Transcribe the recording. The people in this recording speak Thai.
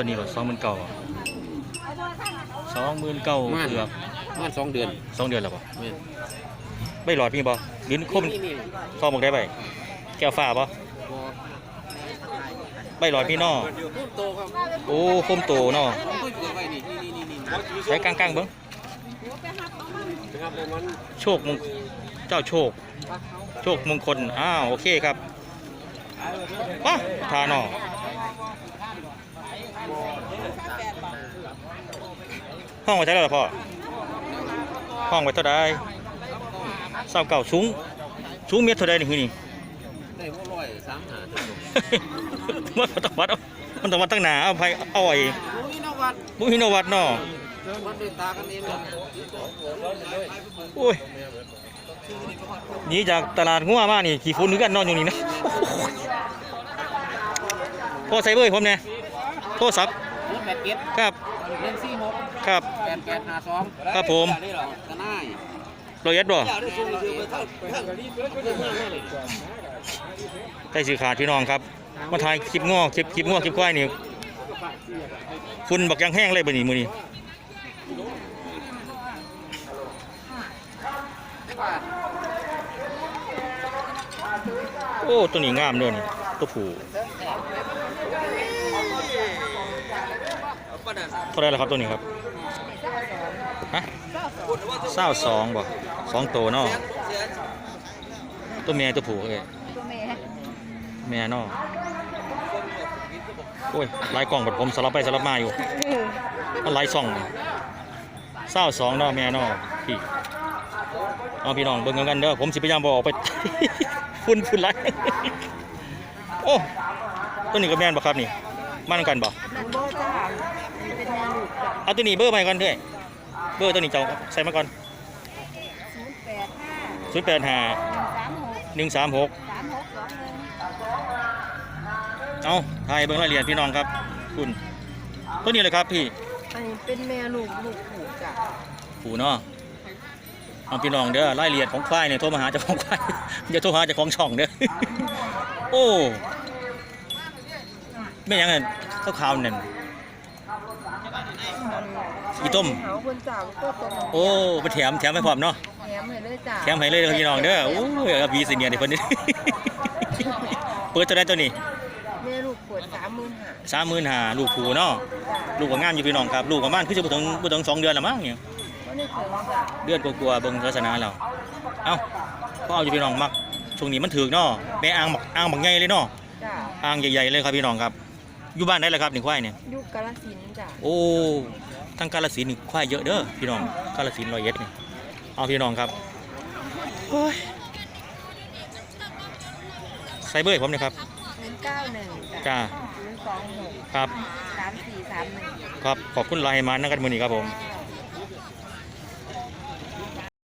ตัวนี้เหรอสองหมื่นเก้าสองหมื่นเก้าม่านเกือบประมาณสองเดือนสองเดือนแล้วป่ะแม่นไม่หลอดมีบ่ลิ้นคมนี่นี่ข้อหมกได้ไปแก้วฟ้าป่ะบ่ไม่หลอดมีนอพูดโตครับโอ้คมโตเนาะผมเคยเปิดไว้นี่นี่นี่นี่นี่ใช้กลางๆเบิ้งนะครับมันโชคมงเจ้าโชค โชคมงคลอ้าวโอเคครับว้าทานอ ห้องไว้เท่าไหร่ล่ะพ่อ ห้องไว้เท่าไหร่เศร้าเก่าสูงสูงเมตรเท่าไหร่นี่คือนี่ได้บ่ร้อยสามหาจังมันต้องวัดเอามันต้องวัดตั้งหนาเอาไปเอาไอ้รู้นี่นะวัดมุหินวัดเนาะวัดด้วยตากันเองนะโอ้ยหนีจากตลาดงัวมานี่ขี่ฟุ้นนึกกันนอนอยู่นี่นะโทรใส่เบอร์ผมเนี่ย โทรศัพท์รถแปดเก็ดครับหนึ่งสี่หกครับแปดแปดห้าสองครับผมนี่เหรอตะนายโรเอสบ่อยากได้สูงคือไปเท่าเท่าเรื่องมากเลยใกล้สื่อขาดพี่น้องครับ มาถ่ายคลิปง้อคลิปคลิปง้อคลิปควายนี่คุณบักยังแห้งเลยบ่นี่มื้อนี้โอ้ตัวนี้งามเด้อนี่ตัวผู้ เท่าไหรล่ะครับตัวนี้ครับฮะเศร้าสองบ่สองตัวเนาะตัวเมียตัวผู้เอ้ยตัวแม่แม่เนาะโอ้ยลายกล่องบัดผมสลับไปสลับมาอยู่มันลายซ่องเศร้าสองเนาะแม่เนาะพี่เอาพี่น้องเบิ่งกันเด้อผมสิพยายามบออกไปฝุ่นฝุ่นไรโอ้ตัวนี้ก็แม่นบ่ครับนี่ มานำกันบ่นั่นโบจ้าอันนี้เป็นแม่ลูกจ้ะเอาตัวนี้เบอร์ใหม่ก่อนเด้อเบอร์ตัวนี้เจ้าใส่มาก่อนศูนย์แปดห้า085หนึ่งสามหก136สามหกสองหนึ่งเอาถ่ายเบิ่งรายละเอียดพี่น้องครับ คุณตัวนี้เลยครับพี่อันนี้เป็นแม่ลูกลูกผูจ้ะผูเนาะเอาพี่น้องเด้อรายละเอียดของควายเนี่ยโทรมาหาเจ้าของควายอย่าโทรหาเจ้าของช่องเด้อโอ้ ไม่หยังไงข้าวขาวนั่นอีต้มเขาคนจ่าก็ตัวน้องโอ้ไปแถมแถมไปพร้อมเนาะ แถมให้เลยจ้ะแถมให้เลยเด้อพี่น้องเด้อ โอ้ยเอาบีสิเนียร์เดี๋ยวเพิ่นนี่ เปิดตัวได้ตัวนี้แม่ลูกปวดสามหมื่นห้าสามหมื่นห้าลูกผูเนาะ จ้ะลูกก็งามอยู่พี่น้องครับ ลูกประมาณคือจะบ่ถึงบ่ถึงสองเดือนละมั้งเนี่ย ก็ได้ถึงจ้ะเดือนกลัวาๆเบิ่งลักษณะแล้วเอ้าก็เอาอยู่พี่น้องมักช่วงนี้มันถึกเนาะแม่อ่างบักอ่างบักใหญ่เลยเนาะจ้ะอ่างใหญ่ๆเลยครับพี่น้องครับ อยู่บ้านไหนล่ะครับนี่ควายเนี่ยยุคกาลสินธุ์จ้ะโอ้ทั้งกาฬสินธุ์นี่ควายเยอะเด้อพี่น้องกาฬสินธุ์ร้อยเอ็ดนี่เอาพี่น้องครับโอ้ยใส่เบอร์ให้ผมหนะครับศูนย์เก้าหนึ่งจ้าศูนย์สองหกครับสามสี่สามหนึ่ง ครับขอบคุณหลายให้มานั่งกันมือนี้ครับผมจ้า